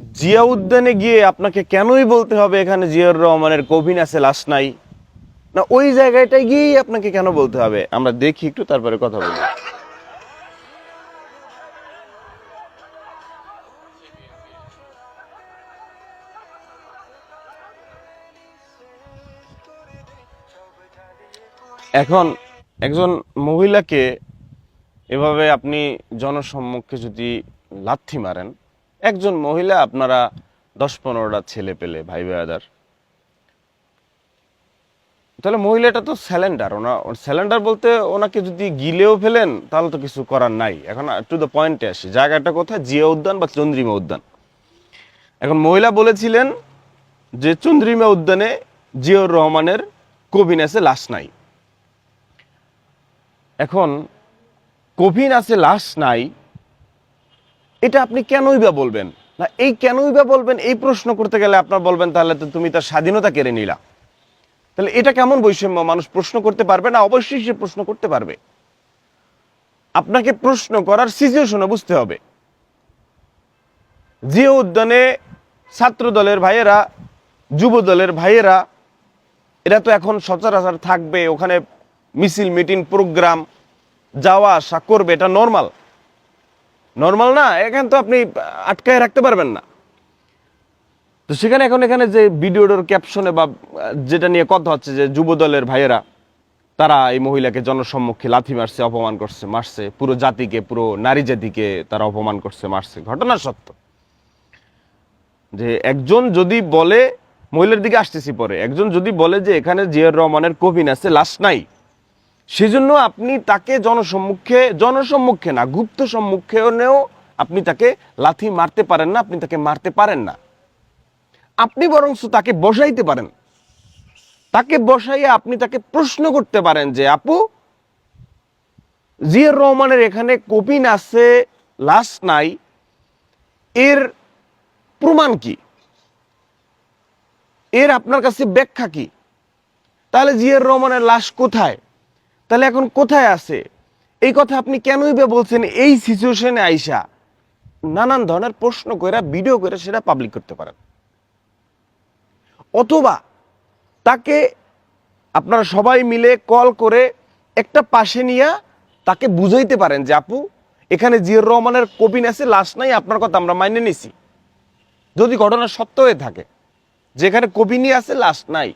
জিয়া উদ্যানে গিয়ে আপনাকে কেনই বলতে হবে এখানে জিয়াউর রহমানের কবিন আছে, লাশ নাই? না, ওই জায়গাটায় গিয়েই আপনাকে কেন বলতে হবে? আমরা দেখি একটু, তারপরে কথা বলি। এখন একজন মহিলাকে এভাবে আপনি জনসম্মুখে যদি লাথি মারেন একজন মহিলা আপনারা দশ পনেরোটা ছেলে পেলে, ভাই ভাইয়াদার তাহলে মহিলাটা তো স্যালেন্ডার ওনা স্যালেন্ডার বলতে ওনাকে যদি গিলেও ফেলেন, তাহলে তো কিছু করার নাই। এখন টু দ্য পয়েন্টে আসি। জায়গাটা কোথায়? জিয়া উদ্যান বা চন্দ্রিমা উদ্যান? এখন মহিলা বলেছিলেন যে চন্দ্রিমা উদ্যানে জিয়াউর রহমানের কবিন আছে, লাশ নাই। এখন কবিন আছে, লাশ নাই এটা আপনি কেনই বা বলবেন? না, এই কেনই বা বলবেন, এই প্রশ্ন করতে গেলে আপনার বলবেন, তাহলে তো তুমি তার স্বাধীনতা কেড়ে নিলা। তাহলে এটা কেমন বৈষম্য? মানুষ প্রশ্ন করতে পারবে না, অবশ্যই সে প্রশ্ন করতে পারবে। আপনাকে প্রশ্ন করার সিচুয়েশনে বুঝতে হবে। যে উদ্যানে ছাত্র দলের ভাইয়েরা যুব দলের ভাইয়েরা, এরা তো এখন সচরাচর থাকবে, ওখানে মিছিল মিটিং প্রোগ্রাম যাওয়া আসা করবে, এটা নর্মাল নর্মাল না, এখানে তো আপনি আটকায় রাখতে পারবেন না। তো সেখানে এখন এখানে যে ভিডিওটার ক্যাপশনে বা, যেটা নিয়ে কথা হচ্ছে যে যুব দলের ভাইয়েরা, তারা এই মহিলাকে জনসম্মুখে লাথি মারছে, অপমান করছে, মারছে, পুরো জাতিকে, পুরো নারী জাতিকে তারা অপমান করছে, মারছে। ঘটনা সত্য। যে একজন যদি বলে, মহিলার দিকে আসতেছি পরে, একজন যদি বলে যে এখানে জিয়াউর রহমানের কবিন আছে, লাশ নাই সেজন্য আপনি তাকে জনসম্মুখে জনসম্মুখে না, গুপ্ত সম্মুখেও আপনি তাকে লাথি মারতে পারেন না, আপনি তাকে মারতে পারেন না। আপনি বরং তাকে বসাইতে পারেন। তাকে বসাইয়া আপনি তাকে প্রশ্ন করতে পারেন যে, আপু, জিয়ার রহমানের এখানে কপিন আছে, লাশ নাই, এর প্রমাণ কি? এর আপনার কাছে ব্যাখ্যা কি? তাহলে জিয়ার রহমানের লাশ কোথায়? তাহলে এখন কোথায় আছে? এই কথা আপনি কেনই বা বলছেন এই সিচুয়েশনে আইসা? নানান ধরনের প্রশ্ন করে ভিডিও করে সেটা পাবলিক করতে পারেন। অথবা তাকে আপনারা সবাই মিলে কল করে একটা পাশে নিয়ে তাকে বুঝাইতে পারেন যে, আপু, এখানে জিয়র রহমানের কবিন আছে, লাশ নাই, আপনার কথা আমরা মাইনে নিছি। যদি ঘটনা সত্য হয়ে থাকে। যেখানে কবিনী আছে লাশ নাই।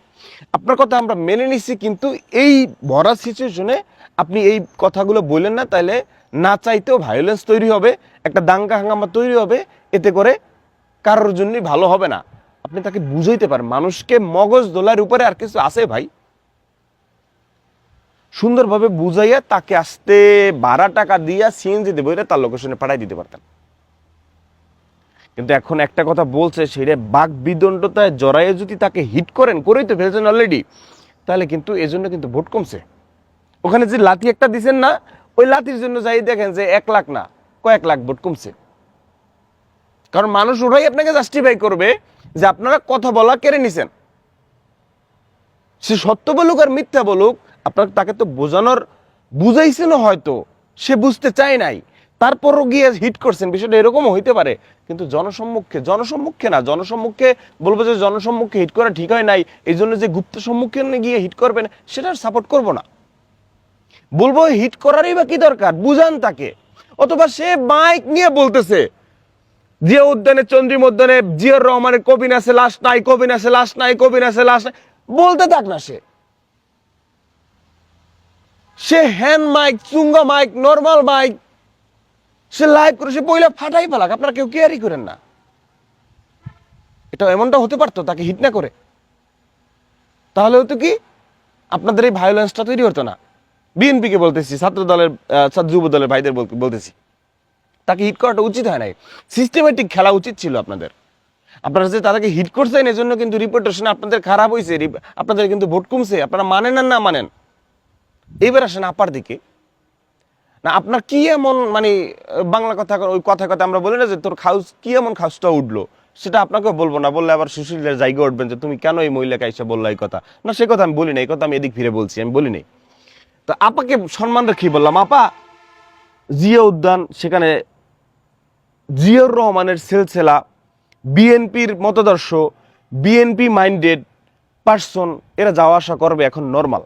আপনার কথা আমরা মেনে নিছি, কিন্তু এই ভরা সিচুয়েশনে আপনি এই কথাগুলো বললেন না, তাহলে না চাইতেও ভায়োলেন্স তৈরি হবে, একটা দাঙ্গা হাঙ্গামা তৈরি হবে, এতে করে কারোর জন্যই ভালো হবে না। আপনি তাকে বুঝাইতে পারেন, মানুষকে মগজ দোলার উপরে আর কিছু আছে ভাই? সুন্দরভাবে বুঝাইয়া তাকে আসতে বারো টাকা দিয়া দেবো, এটা তার লোকেশনে পাঠাই দিতে পারতেন। কিন্তু এখন একটা কথা বলছে, সেটা বাঘ বিদণ্ডতায় জড়াইয়ে যদি তাকে হিট করেন, করেই তো ফেলছেন অলরেডি তাহলে কিন্তু এজন্য কিন্তু ভোট কমছে। ওখানে যে লাঠি একটা দিছেন না, ওই লাঠির জন্য যাই দেখেন যে এক লাখ না, কয়েক লাখ ভোট কমছে। কারণ মানুষ ওরাই আপনাকে জাস্টিফাই করবে যে আপনারা কথা বলা কেড়ে নিছেন। সে সত্য বলুক আর মিথ্যা বলুক, আপনার তাকে তো বোঝানোর, বুঝাইছেনও হয়তো, সে বুঝতে চায় নাই। তারপরও গিয়ে হিট করছেন। বিষয়টা এরকমও হইতে পারে। কিন্তু জনসম্মুখে জনসম্মুখে না, জনসম্মুখে বলব যে জনসম্মুখে হিট করা ঠিক হয় নাই এই জন্য যে গুপ্ত সম্মুখে গিয়ে হিট করবেন সেটার সাপোর্ট করব না। বলব হিট করারই বা কি দরকার? বুঝান তাকে। অথবা সে মাইক নিয়ে বলতেছে জিয়া উদ্যানে চন্দ্রিম উদ্যানে জিয়র রহমানের কবিন আছে, লাশ নাই কবিন আছে, লাশ নাই কবিন আছে, লাশ নাই, বলতে থাক না সে। সে হ্যান্ড মাইক চুঙ্গা মাইক নর্মাল মাইক সে লাইভ করে, সে পয়লা ফাটাই ফেলাক, আপনারা কেউ কেয়ারই করেন না। এটা এমনটা হতে পারতো, তাকে হিট না করে। তাহলে হতো কি, আপনাদের এই ভায়োলেন্সটা তৈরি হতো না। বিএনপিকে বলতেছি ছাত্র দলের যুব দলের ভাইদের বল- বলতেছি। তাকে হিট করাটা উচিত হয় নাই। সিস্টেমেটিক খেলা উচিত ছিল আপনাদের। আপনারা যে তাদেরকে হিট করছেন, এজন্য কিন্তু রিপোর্টেশন আপনাদের খারাপ হয়েছে আপনাদের কিন্তু ভোট কমছে, আপনারা মানেন আর না মানেন। এইবার আসেন আপার দিকে। না, আপনার কি এমন মানে বাংলা কথা ওই কথা কথা আমরা বলি না যে তোর খাউস, কি এমন খাউসটা উঠল? সেটা আপনাকে বলব না, বললে আবার সুশীলের জায়গা উঠবেন যে তুমি কেন এই মহিলাকে এসে বললা এই কথা? না, সে কথা আমি বলি না এই কথা আমি এদিক ফিরে বলছি, আমি বলি নাই। তো আপাকে সম্মান রেখে বললাম, আপা, জিয়া উদ্যান, সেখানে জিয়র রহমানের সিলসিলা, বিএনপির মতদর্শ, বিএনপি মাইন্ডেড পার্সন, এরা যাওয়া আসা করবে এখন নর্মাল।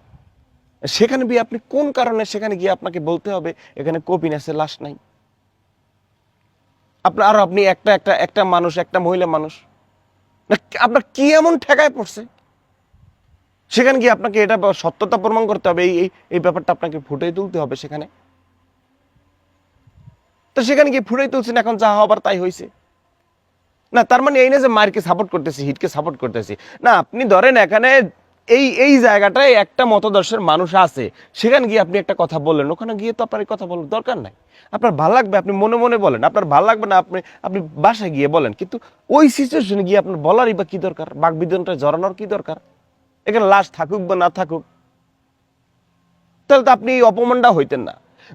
সেখানে গিয়ে আপনি কোন কারণে সেখানে গিয়ে আপনাকে বলতে হবে, এখানে কপিনাসের লাশ নাই? আপনার, আর আপনি একটা একটা একটা মানুষ, একটা মহিলা মানুষ, না আপনার কি এমন ঠেকায় পড়ছে? সেখানে গিয়ে আপনাকে এটা সত্যতা প্রমাণ করতে হবে, এই এই ব্যাপারটা আপনাকে ফুটিয়ে তুলতে হবে সেখানে। তো সেখানে গিয়ে ফুটিয়ে তুলছেন, এখন যা হবার তাই হয়েছে না, তার মানে এই না যে মারকে সাপোর্ট করতেছি হিটকে সাপোর্ট করতেছি। না, আপনি ধরেন এখানে এই এই জায়গাটায় একটা মতদর্শের মানুষ আছে। সেখানে গিয়ে আপনি একটা কথা বললেন, ওখানে গিয়ে তো আপনার কথা বলার দরকার নাই। আপনার ভালো লাগবে, আপনি মনে মনে বলেন। আপনার ভালো লাগবে না, আপনি আপনি বাসায় গিয়ে বলেন। কিন্তু ওই সিচুয়েশনে গিয়ে আপনার বলারই বা কি দরকার? বাকবিদনটা জড়ানোর কি দরকার? এখানে লাশ থাকুক বা না থাকুক, তাহলে তো আপনি অপমানটা হইতেন না।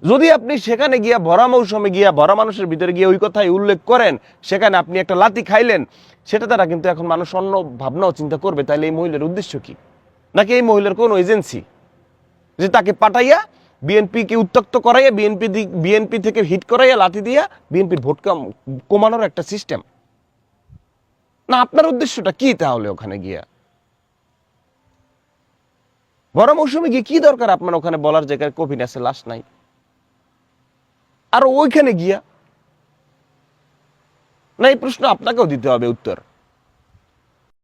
যদি আপনি সেখানে গিয়া ভরা মৌসুমে গিয়া, ভরা মানুষের ভিতরে গিয়ে ওই কথাই উল্লেখ করেন, সেখানে আপনি একটা লাতি খাইলেন, সেটা দ্বারা কিন্তু এখন মানুষ অন্য ভাবনাও চিন্তা করবে। তাহলে এই মহিলার উদ্দেশ্য কি? নাকি এই মহিলার কোন এজেন্সি? যে তাকে পাঠাইয়া বিএনপিকে উত্তক্ত করাইয়া, বিএনপি বিএনপি থেকে হিট করাইয়া, লাঠি দিয়া বিএনপির ভোট কমানোর একটা সিস্টেম। না, আপনার উদ্দেশ্যটা কি তাহলে ওখানে গিয়া? বড় মৌসুমে গিয়ে কি দরকার আপনার ওখানে বলার জায়গায়? কবিন আছে, লাশ নাই। আর ওইখানে গিয়া? না, এই প্রশ্ন আপনাকেও দিতে হবে উত্তর।